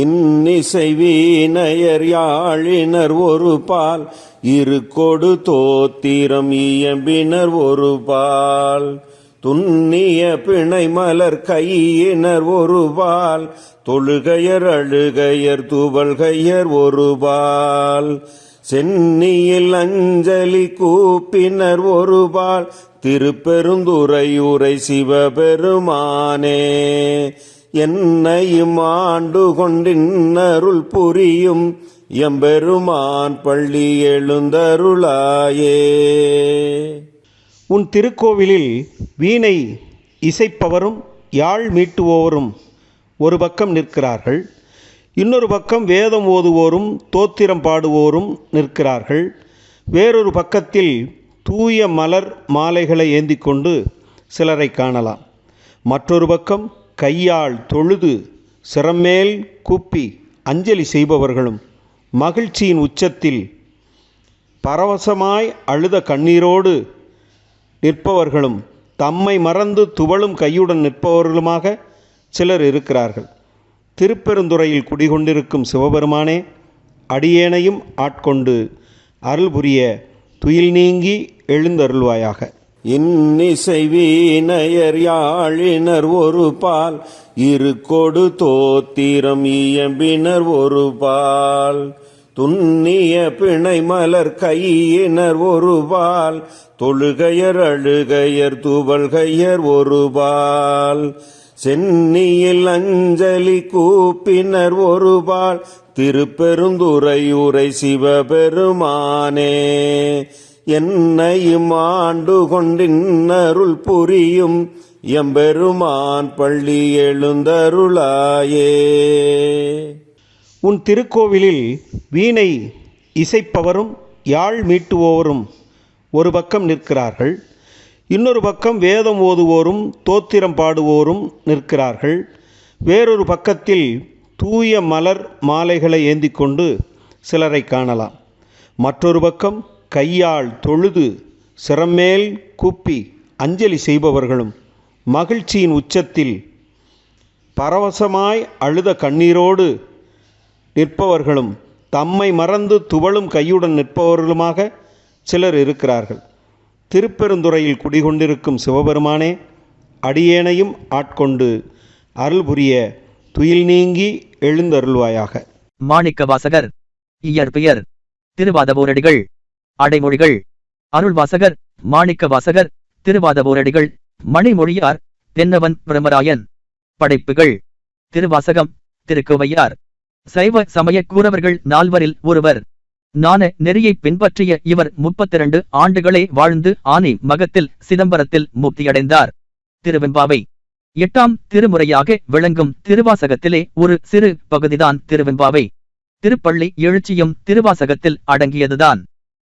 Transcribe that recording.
இன்னிசை வீணையர் யாழினர் ஒரு பால் இரு கொடு தோத்திரம் இயம்பினர் ஒரு பால் துன்னிய பிணை மலர் கையினர் ஒரு பால் தொழுகையர் அழுகையர் துவல்கையர் ஒரு பால் சென்னியில் அஞ்சலி கூப்பினர் ஒரு பால் திருப்பெருந்துரையுரை சிவபெருமானே. என்னையும் ஆண்டு கொண்டின்னருள் புரியும் எம்பெருமான் பள்ளி எழுந்தருளாயே. உன் திருக்கோவிலில் வீணை இசைப்பவரும் யாழ் மீட்டுவோரும் ஒரு பக்கம் நிற்கிறார்கள் இன்னொரு பக்கம் வேதம் ஓதுவோரும் தோத்திரம் பாடுவோரும் நிற்கிறார்கள். வேறொரு பக்கத்தில் தூய மலர் மாலைகளை ஏந்திக் கொண்டு சிலரை காணலாம். மற்றொரு பக்கம் கையால் தொழுது சிரமேல் கூப்பி அஞ்சலி செய்பவர்களும் மகிழ்ச்சியின் உச்சத்தில் பரவசமாய் அழுத கண்ணீரோடு நிற்பவர்களும் தம்மை மறந்து துவளும் கையுடன் நிற்பவர்களுமாக சிலர் இருக்கிறார்கள். திருப்பெருந்துறையில் குடிகொண்டிருக்கும் சிவபெருமானே அடியேனையும் ஆட்கொண்டு அருள் புரிய துயில் நீங்கி எழுந்தருள்வாயாக. இன்னிசை வீணையர் யாழினர் ஒரு பால் இரு கொடு தோத்திரம் இயம்பினர் ஒரு பால் துன்னிய பிணை மலர் கையினர் ஒரு பால் தொழுகையர் அழுகையர் துவல்கையர் ஒரு பால் சென்னியில் அஞ்சலி கூப்பினர் ஒரு பால் சிவபெருமானே. என்னையும் ஆண்டு கொண்டின்னருள் புரியும் எம்பெருமான் பள்ளி எழுந்தருளாயே. உன் திருக்கோவிலில் வீணை இசைப்பவரும் யாழ் மீட்டுவோரும் ஒரு பக்கம் நிற்கிறார்கள் இன்னொரு பக்கம் வேதம் ஓதுவோரும் தோத்திரம் பாடுவோரும் நிற்கிறார்கள். வேறொரு பக்கத்தில் தூய மலர் மாலைகளை ஏந்தி கொண்டு சிலரை காணலாம். மற்றொரு பக்கம் கையால் தொழுது சிரமேல் கூப்பி அஞ்சலி செய்பவர்களும் மகிழ்ச்சியின் உச்சத்தில் பரவசமாய் அழுத கண்ணீரோடு நிற்பவர்களும் தம்மை மறந்து துவளும் கையுடன் நிற்பவர்களுமாக சிலர் இருக்கிறார்கள். திருப்பெருந்துறையில் குடிகொண்டிருக்கும் சிவபெருமானே அடியேனையும் ஆட்கொண்டு அருள் புரிய துயில் நீங்கி எழுந்தருள்வாயாக. மாணிக்க வாசகர் இயற்பெயர் திருவாதவோரடிகள் அடைமொழிகள் அருள்வாசகர் மாணிக்க வாசகர் திருவாதவோரடிகள் மணிமொழியார் தென்னவன் பிரமராயன். படைப்புகள் திருவாசகம் திருக்கோவையார். சைவ சமய கூறவர்கள் நால்வரில் ஒருவர். நான நெறியை பின்பற்றிய இவர் முப்பத்திரண்டு ஆண்டுகளே வாழ்ந்து ஆனி மகத்தில் சிதம்பரத்தில் முக்தியடைந்தார். திருவெம்பாவை. எட்டாம் திருமுறையாக விளங்கும் திருவாசகத்திலே ஒரு சிறு பகுதிதான் திருவெம்பாவை. திருப்பள்ளி எழுச்சியும் திருவாசகத்தில் அடங்கியதுதான்.